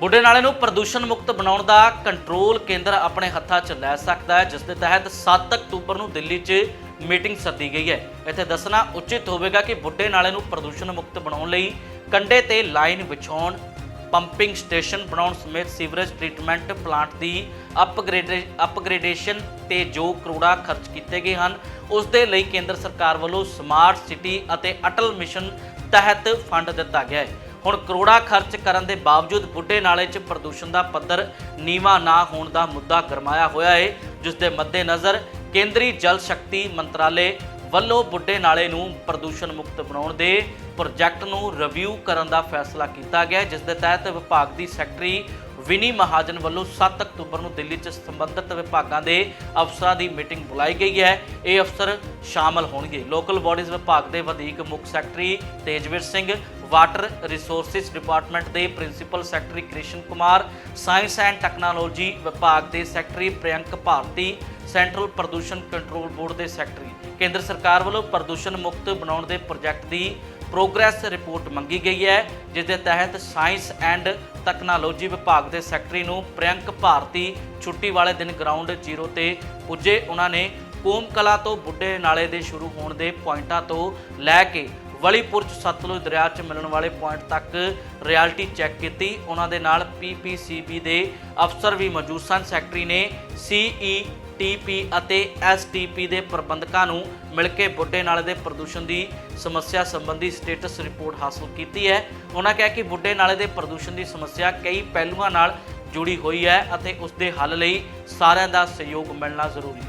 ਬੁੱਢੇ ਨਾਲੇ ਨੂੰ ਪ੍ਰਦੂਸ਼ਣ ਮੁਕਤ ਬਣਾਉਣ ਦਾ ਕੰਟਰੋਲ ਕੇਂਦਰ ਆਪਣੇ ਹੱਥਾਂ 'ਚ ਲੈ ਸਕਦਾ ਹੈ, ਜਿਸ ਦੇ ਤਹਿਤ 7 ਅਕਤੂਬਰ ਨੂੰ ਦਿੱਲੀ 'ਚ ਮੀਟਿੰਗ ਸੱਦੀ ਗਈ ਹੈ। ਇੱਥੇ ਦੱਸਣਾ ਉਚਿਤ ਹੋਵੇਗਾ ਕਿ ਬੁੱਢੇ ਨਾਲੇ ਨੂੰ ਪ੍ਰਦੂਸ਼ਣ ਮੁਕਤ ਬਣਾਉਣ ਲਈ ਕੰਡੇ ਤੇ ਲਾਈਨ ਵਿਛਾਉਣ, ਪੰਪਿੰਗ ਸਟੇਸ਼ਨ ਬਣਾਉਣ ਸਮੇਤ ਸੀਵਰੇਜ ਟ੍ਰੀਟਮੈਂਟ ਪਲਾਂਟ ਦੀ ਅਪਗ੍ਰੇਡ, ਅਪਗ੍ਰੇਡੇਸ਼ਨ ਤੇ ਜੋ ਕਰੋੜਾ ਖਰਚ ਕੀਤੇ ਗਏ ਹਨ, ਉਸ ਦੇ ਲਈ ਕੇਂਦਰ ਸਰਕਾਰ ਵੱਲੋਂ ਸਮਾਰਟ ਸਿਟੀ ਅਤੇ ਅਟਲ ਮਿਸ਼ਨ ਤਹਿਤ ਫੰਡ ਦਿੱਤਾ ਗਿਆ ਹੈ। ਹੁਣ ਕਰੋੜਾ ਖਰਚ ਕਰਨ ਦੇ ਬਾਵਜੂਦ ਬੁੱਢੇ ਨਾਲੇ 'ਚ ਪ੍ਰਦੂਸ਼ਣ ਦਾ ਪੱਧਰ ਨੀਵਾ ਨਾ ਹੋਣ ਦਾ ਮੁੱਦਾ ਗਰਮਾਇਆ ਹੋਇਆ ਹੈ ਜਿਸ ਦੇ ਮੱਦੇਨਜ਼ਰ ਕੇਂਦਰੀ ਜਲ ਸ਼ਕਤੀ ਮੰਤਰਾਲੇ ਵੱਲੋਂ ਬੁੱਢੇ ਨਾਲੇ ਨੂੰ ਪ੍ਰਦੂਸ਼ਣ ਮੁਕਤ ਬਣਾਉਣ ਦੇ ਪ੍ਰੋਜੈਕਟ ਨੂੰ ਰਿਵਿਊ ਕਰਨ ਦਾ ਫੈਸਲਾ ਕੀਤਾ ਗਿਆ, ਜਿਸ ਦੇ ਤਹਿਤ ਵਿਭਾਗ ਦੀ ਸੈਕਟਰੀ ਵਿਨੀ ਮਹਾਜਨ ਵੱਲੋਂ 7 ਅਕਤੂਬਰ ਨੂੰ ਦਿੱਲੀ 'ਚ ਸੰਬੰਧਿਤ ਵਿਭਾਗਾਂ ਦੇ ਅਫਸਰਾਂ ਦੀ ਮੀਟਿੰਗ ਬੁਲਾਈ ਗਈ ਹੈ। ਇਹ ਅਫਸਰ ਸ਼ਾਮਲ ਹੋਣਗੇ। ਲੋਕਲ ਬਾਡੀਜ਼ ਵਿਭਾਗ ਦੇ ਵਧੀਕ ਮੁੱਖ secretary Tejveer Singh water resources department ਦੇ principal secretary Krishan Kumar science and technology ਵਿਭਾਗ ਦੇ ਸੈਕਟਰੀ ਪ੍ਰਿਯੰਕ ਭਾਰਤੀ ਸੈਂਟਰਲ ਪ੍ਰਦੂਸ਼ਣ ਕੰਟਰੋਲ ਬੋਰਡ ਦੇ ਸੈਕਟਰੀ ਕੇਂਦਰ ਸਰਕਾਰ ਵੱਲੋਂ ਪ੍ਰਦੂਸ਼ਣ ਮੁਕਤ ਬਣਾਉਣ ਦੇ ਪ੍ਰੋਜੈਕਟ ਦੀ ਪ੍ਰੋਗਰੈਸ ਰਿਪੋਰਟ ਮੰਗੀ ਗਈ ਹੈ, ਜਿਸ ਦੇ ਤਹਿਤ ਸਾਇੰਸ ਐਂਡ ਤਕਨਾਲੋਜੀ ਵਿਭਾਗ ਦੇ ਸੈਕਟਰੀ ਨੂੰ ਪ੍ਰਿਯੰਕ ਭਾਰਤੀ ਛੁੱਟੀ ਵਾਲੇ ਦਿਨ ਗਰਾਊਂਡ ਜ਼ੀਰੋ ਤੇ ਪੁੱਜੇ। ਉਹਨਾਂ ਨੇ ਕੋਮ ਕਲਾ ਤੋਂ ਬੁੱਢੇ ਨਾਲੇ ਦੇ ਸ਼ੁਰੂ ਹੋਣ ਦੇ ਪੁਆਇੰਟਾਂ ਤੋਂ ਲੈ ਕੇ ਵਲੀਪੁਰ ਚ ਸਤਲੁਜ ਦਰਿਆ 'ਚ ਮਿਲਣ ਵਾਲੇ ਪੁਆਇੰਟ ਤੱਕ ਰਿਐਲਿਟੀ ਚੈੱਕ ਕੀਤੀ। ਉਹਨਾਂ ਦੇ ਨਾਲ ਪੀਪੀਸੀਬੀ ਦੇ ਅਫਸਰ ਵੀ ਮੌਜੂਦ ਸਨ। ਸੈਕਟਰੀ ਨੇ ਸੀਈ ਟੀਪੀ ਅਤੇ ਐਸਟੀਪੀ ਦੇ ਪ੍ਰਬੰਧਕਾਂ ਨੂੰ ਮਿਲ ਕੇ ਬੁੱਢੇ ਨਾਲੇ ਦੇ ਪ੍ਰਦੂਸ਼ਣ ਦੀ ਸਮੱਸਿਆ ਸੰਬੰਧੀ ਸਟੇਟਸ ਰਿਪੋਰਟ ਹਾਸਲ ਕੀਤੀ ਹੈ। ਉਹਨਾਂ ਕਿਹਾ ਕਿ ਬੁੱਢੇ ਨਾਲੇ ਦੇ ਪ੍ਰਦੂਸ਼ਣ ਦੀ ਸਮੱਸਿਆ ਕਈ ਪਹਿਲੂਆਂ ਨਾਲ ਜੁੜੀ ਹੋਈ ਹੈ ਅਤੇ ਉਸ ਦੇ ਹੱਲ ਲਈ ਸਾਰਿਆਂ ਦਾ ਸਹਿਯੋਗ ਮਿਲਣਾ ਜ਼ਰੂਰੀ ਹੈ